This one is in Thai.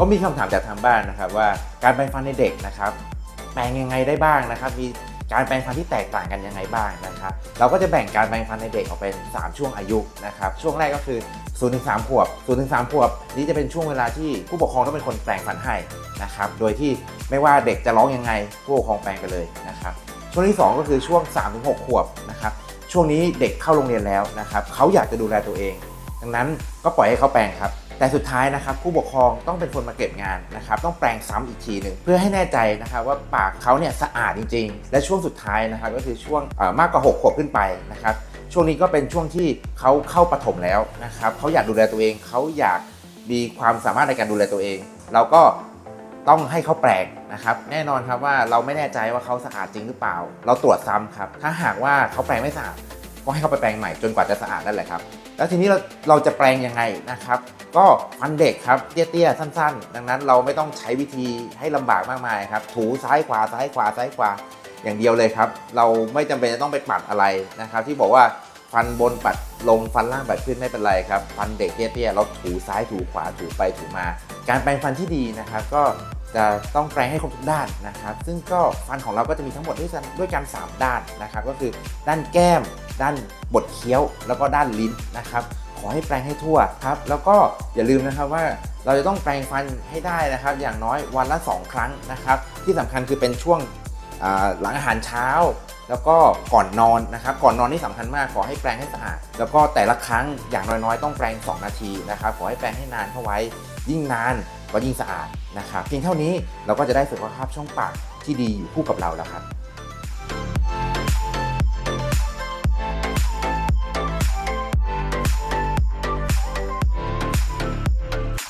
ก็มีคำถามจากทางบ้านนะครับว่าการแปรงฟันในเด็กนะครับแปรงยังไงได้บ้างนะครับ มีการแปรงฟันที่แตกต่างกันยังไงบ้างนะครับ เราก็จะแบ่งการแปรงฟันในเด็กออกเป็น 3 ช่วงอายุนะครับ ช่วงแรกก็คือ0ถึง3ขวบ0ถึง3ขวบ นี้จะเป็นช่วงเวลาที่ผู้ปกครองต้องเป็นคนแปรงฟันให้นะครับ โดยที่ไม่ว่าเด็กจะร้องยังไงผู้ปกครองแปรงไปเลยนะครับ ช่วงที่ 2 ก็คือช่วง3ถึง6ขวบนะครับ ช่วงนี้เด็กเข้าโรงเรียนแล้วนะครับเขาอยากจะดูแลตัวเอง ดังนั้นก็ปล่อยให้เขาแปรงครับแต่สุดท้ายนะครับผู้ปกครองต้องเป็นคนมาเก็บงานนะครับต้องแปรงซ้ำอีกทีหนึ่งเพื่อให้แน่ใจนะครับว่าปากเขาเนี่ยสะอาดจริง ๆ และช่วงสุดท้ายนะครับก็คือช่วงมากกว่า6ขวบขึ้นไปนะครับช่วงนี้ก็เป็นช่วงที่เขาเข้าปฐมแล้วนะครับเขาอยากดูแลตัวเองเขาอยากมีความสามารถในการดูแลตัวเอง เราก็ต้องให้เขาแปลงนะครับ แน่นอนครับว่าเราไม่แน่ใจว่าเขาสะอาดจริงหรือเปล่า เราตรวจซ้ำครับ ถ้าหากว่าเขาแปลงไม่สะอาด ก็ให้เขาไปแปลงใหม่จนกว่าจะสะอาดนั่นแหละครับ แล้วทีนี้เราเราจะแปลงยังไงนะครับ ก็ฟันเด็กครับเตี้ยๆสั้น ๆ ดังนั้นเราไม่ต้องใช้วิธีให้ลำบากมากมายครับ ถูซ้ายขวาซ้ายขวาซ้ายขวาอย่างเดียวเลยครับ เราไม่จำเป็นจะต้องไปปัดอะไรนะครับ ที่บอกว่าฟันบนปัดลงฟันล่างปัดขึ้นไม่เป็นไรครับฟันเด็กเตี้ยๆเราถูซ้ายถูขวาถูไปถูมา การแปรงฟันที่ดีนะครับก็จะต้องแปรงให้ครบทุกด้านนะครับ ซึ่งก็ฟันของเราก็จะมีทั้งหมดด้วยกันด้วยกัน 3 ด้านนะครับ ก็คือด้านแก้ม ด้านบดเคี้ยวแล้วก็ด้านลิ้นนะครับ ขอให้แปรงให้ทั่วครับ แล้วก็อย่าลืมนะครับว่าเราจะต้องแปรงฟันให้ได้นะครับ อย่างน้อยวันละ 2 ครั้งนะครับ ที่สำคัญคือเป็นช่วงหลังอาหารเช้า แล้วก็ก่อนนอนนะครับ ก่อนนอนนี่สำคัญมากขอให้แปรงให้สะอาดแล้วก็แต่ละครั้งอย่างน้อยๆ ต้องแปรง 2 นาทีนะครับ ขอให้แปรงให้นานเข้าไว้ ยิ่งนานก็ยิ่งสะอาดนะครับเพียงเท่านี้เราก็จะได้สุขภาพช่องปากที่ดีอยู่คู่กับเราแล้วครับ